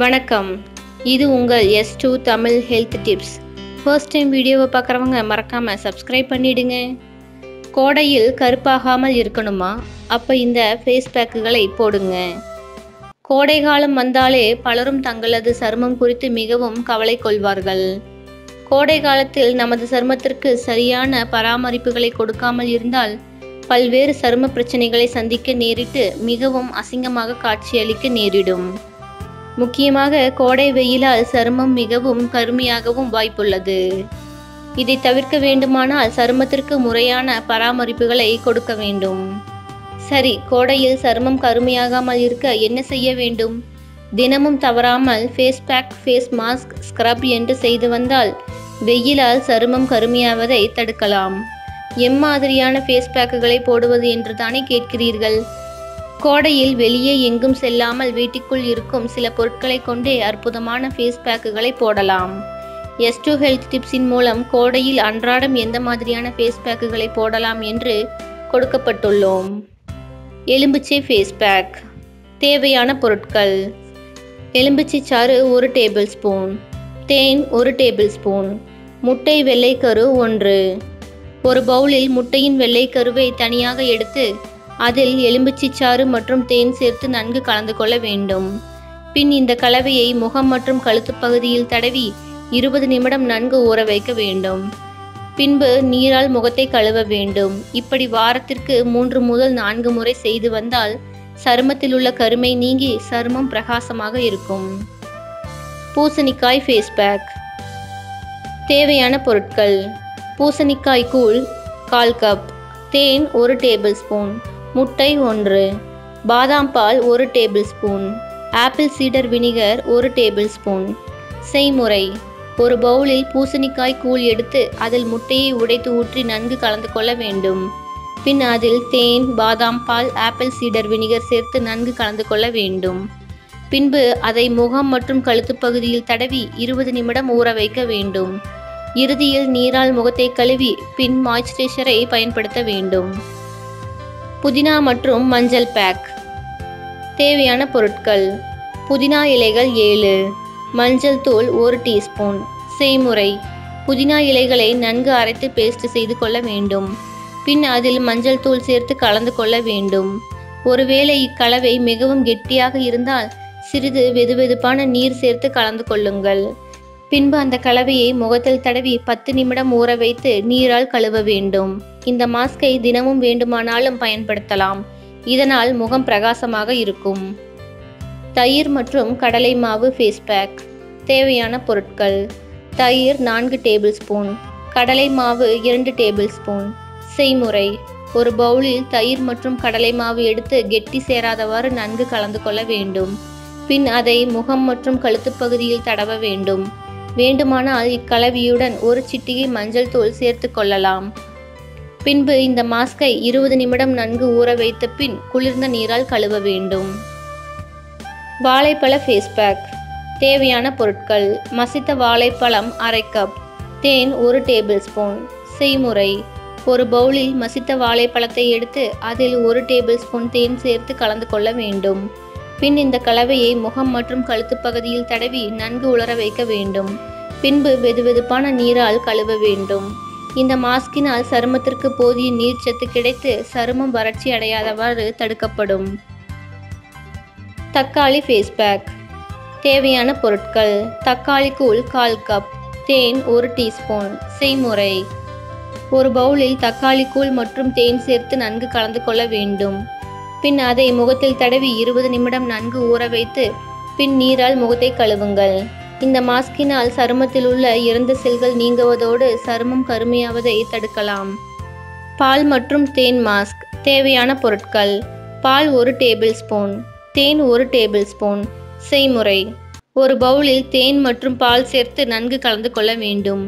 வணக்கம். இது உங்கள் S two Tamil health tips. First time வீடியோவை பார்க்குறவங்க மறக்காமல் சப்ஸ்கிரைப் பண்ணிடுங்க. கோடையில் கருப்பாகாமல் இருக்கணுமா? அப்போ இந்த ஃபேஸ் பேக்குகளை போடுங்க. கோடை காலம் வந்தாலே பலரும் தங்களது சருமம் குறித்து மிகவும் கவலை கொள்வார்கள். கோடை காலத்தில் நமது சருமத்திற்கு சரியான பராமரிப்புகளை கொடுக்காமல் இருந்தால் பல்வேறு சரும பிரச்சனைகளை சந்திக்க நேரிட்டு மிகவும் அசிங்கமாக காட்சியளிக்க நேரிடும். முக்கியமாக கோடை வெயிலால் சருமம் மிகவும் கருமையாகவும் வாய்ப்புள்ளது. இதை தவிர்க்க வேண்டுமானால் சருமத்திற்கு முறையான பராமரிப்புகளை கொடுக்க வேண்டும். சரி கோடையில் சருமம் கருமையாகாமல் இருக்க என்ன செய்ய வேண்டும்? தினமும் தவறாமல் face pack face mask scrub என்று செய்து வந்தால் வெயிலால் சருமம் கருமையாவதை தடுக்கலாம். எம்மாதிரியான ஃபேஸ் பேக்குகளை போடுவது என்று தானே கேட்கிறீர்கள்? கோடையில் வெளியே எங்கும் செல்லாமல் வீட்டுக்குள் இருக்கும் சில பொருட்களை கொண்டே அற்புதமான ஃபேஸ் பேக்குகளை போடலாம். எஸ் டூ ஹெல்த் டிப்ஸின் மூலம் கோடையில் அன்றாடம் எந்த மாதிரியான ஃபேஸ் பேக்குகளை போடலாம் என்று கொடுக்கப்பட்டுள்ளோம். எலும்புச்சை ஃபேஸ் பேக் தேவையான பொருட்கள். எலும்புச்சை சாறு ஒரு டேபிள் ஸ்பூன் தேன் ஒரு டேபிள் ஸ்பூன் முட்டை வெள்ளைக்கரு ஒன்று. ஒரு பவுலில் முட்டையின் வெள்ளைக்கருவை தனியாக எடுத்து அதில் எலும்புச்சிச்சாறு மற்றும் தேன் சேர்த்து நன்கு கலந்து கொள்ள வேண்டும். பின் இந்த கலவையை முகம் மற்றும் கழுத்து பகுதியில் தடவி இருபது நிமிடம் நன்கு ஊற வைக்க வேண்டும். பின்பு நீரால் முகத்தை கழுவ வேண்டும். இப்படி வாரத்திற்கு மூன்று முதல் நான்கு முறை செய்து வந்தால் சருமத்தில் உள்ள கருமை நீங்கி சருமம் பிரகாசமாக இருக்கும். பூசணிக்காய் ஃபேஸ் பேக் தேவையான பொருட்கள். பூசணிக்காய் கூழ் கால் கப் தேன் ஒரு டேபிள் ஸ்பூன் முட்டை ஒன்று. பாதாம் பால் ஒரு tablespoon. Apple cider vinegar ஒரு டேபிள் ஸ்பூன். செய்முறை. ஒரு பவுலில் பூசணிக்காய் கூழ் எடுத்து அதில் முட்டையை உடைத்து ஊற்றி நன்கு கலந்து கொள்ள வேண்டும். பின் அதில் தேன் பாதாம் பால் ஆப்பிள் சீடர் வினிகர் சேர்த்து நன்கு கலந்து கொள்ள வேண்டும். பின்பு அதை முகம் மற்றும் கழுத்து பகுதியில் தடவி இருபது நிமிடம் ஊற வைக்க வேண்டும். இறுதியில் நீரால் முகத்தை கழுவி பின் மாய்ஸ்சரைசரை பயன்படுத்த வேண்டும். புதினா மற்றும் மஞ்சள் பேக் தேவையான பொருட்கள். புதினா இலைகள் ஏழு. மஞ்சள் தூள் ஒரு டீஸ்பூன். செய்முறை. புதினா இலைகளை நன்கு அரைத்து பேஸ்ட் செய்து கொள்ள வேண்டும். பின் அதில் மஞ்சள் தூள் சேர்த்து கலந்து கொள்ள வேண்டும். ஒருவேளை இக்கலவை மிகவும் கெட்டியாக இருந்தால் சிறிது வெதுவெதுப்பான நீர் சேர்த்து கலந்து கொள்ளுங்கள். பின்பு அந்த கலவையை முகத்தில் தடவி பத்து நிமிடம் ஊற வைத்து நீரால் கழுவ வேண்டும். இந்த மாஸ்கை தினமும் வேண்டுமானாலும் பயன்படுத்தலாம். இதனால் முகம் பிரகாசமாக இருக்கும். தயிர் மற்றும் கடலை மாவு ஃபேஸ் பேக் தேவையான பொருட்கள். தயிர் நான்கு டேபிள் ஸ்பூன் கடலை மாவு இரண்டு டேபிள் ஸ்பூன் செய்முறை. ஒரு பவுலில் தயிர் மற்றும் கடலை மாவு எடுத்து கெட்டி சேராதவாறு நன்கு கலந்து கொள்ள வேண்டும். பின் அதை முகம் மற்றும் கழுத்து பகுதியில் தடவ வேண்டும். வேண்டுமானால் இக்கலவியுடன் ஒரு சிட்டிகை மஞ்சள் தூள் சேர்த்து கொள்ளலாம். பின்பு இந்த மாஸ்கை இருபது நிமிடம் நன்கு ஊற வைத்த பின் குளிர்ந்த நீரால் கழுவ வேண்டும். வாழைப்பழ ஃபேஸ் பேக் தேவையான பொருட்கள். மசித்த வாழைப்பழம் அரை கப் தேன் ஒரு டேபிள் ஸ்பூன் செய்முறை. ஒரு பவுலில் மசித்த வாழைப்பழத்தை எடுத்து அதில் ஒரு டேபிள் ஸ்பூன் தேன் சேர்த்து கலந்து கொள்ள வேண்டும். பின் இந்த கலவையை முகம் மற்றும் கழுத்து பகுதியில் தடவி நன்கு உலர வைக்க வேண்டும். பின்பு வெதுவெதுப்பான நீரால் கழுவ வேண்டும். இந்த மாஸ்கினால் சருமத்திற்கு போதிய நீர்ச்சத்து கிடைத்து சருமம் வறட்சி அடையாதவாறு தடுக்கப்படும். தக்காளி ஃபேஸ் பேக் தேவையான பொருட்கள். தக்காளி கூழ் கால் கப் தேன் ஒரு டீஸ்பூன். செய்முறை. ஒரு பவுலில் தக்காளி கூழ் மற்றும் தேன் சேர்த்து நன்கு கலந்து கொள்ள வேண்டும். பின் அதை முகத்தில் தடவி இருபது நிமிடம் நன்கு ஊற வைத்து பின் நீரால் முகத்தை கழுவுங்கள். இந்த மாஸ்கினால் சருமத்தில் உள்ள இறந்த செல்கள் நீங்குவதோடு சருமம் கருமையாவதை தடுக்கலாம். பால் மற்றும் தேன் மாஸ்க் தேவையான பொருட்கள். பால் ஒரு டேபிள் ஸ்பூன் தேன் ஒரு டேபிள் ஸ்பூன். செய்முறை ஒரு பவுலில் தேன் மற்றும் பால் சேர்த்து நன்கு கலந்து கொள்ள வேண்டும்.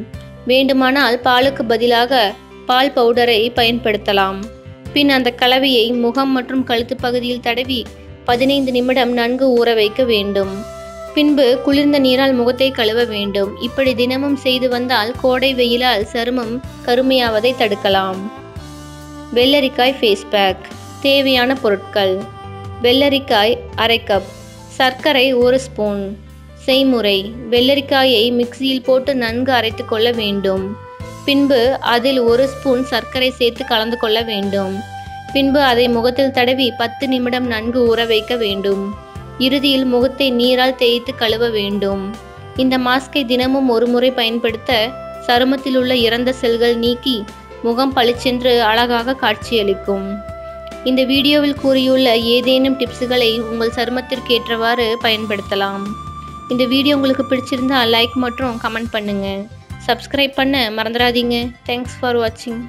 வேண்டுமானால் பாலுக்கு பதிலாக பால் பவுடரை பயன்படுத்தலாம். பின் அந்த கலவையை முகம் மற்றும் கழுத்து பகுதியில் தடவி பதினைந்து நிமிடம் நன்கு ஊற வைக்க வேண்டும். பின்பு குளிர்ந்த நீரால் முகத்தை கழுவ வேண்டும். இப்படி தினமும் செய்து வந்தால் கோடை வெயிலால் சருமம் கருமையாவதை தடுக்கலாம். வெள்ளரிக்காய் ஃபேஸ் பேக் தேவையான பொருட்கள். வெள்ளரிக்காய் அரை கப் சர்க்கரை ஒரு ஸ்பூன் செய்முறை. வெள்ளரிக்காயை மிக்சியில் போட்டு நன்கு அரைத்து கொள்ள வேண்டும். பின்பு அதில் ஒரு ஸ்பூன் சர்க்கரை சேர்த்து கலந்து கொள்ள வேண்டும். பின்பு அதை முகத்தில் தடவி பத்து நிமிடம் நன்கு ஊற வைக்க வேண்டும். இறுதியில் முகத்தை நீரால் தேய்த்து கழுவ வேண்டும். இந்த மாஸ்கை தினமும் ஒரு முறை பயன்படுத்த சருமத்தில் உள்ள இறந்த செல்கள் நீக்கி முகம் பளிச்சென்று அழகாக காட்சியளிக்கும். இந்த வீடியோவில் கூறியுள்ள ஏதேனும் டிப்ஸுகளை உங்கள் சருமத்திற்கு ஏற்றவாறு பயன்படுத்தலாம். இந்த வீடியோ உங்களுக்கு பிடிச்சிருந்தா லைக் மற்றும் கமெண்ட் பண்ணுங்கள் சப்ஸ்கிரைப் பண்ண. மறந்துடாதீங்க. தேங்க்ஸ் ஃபார் வாட்சிங்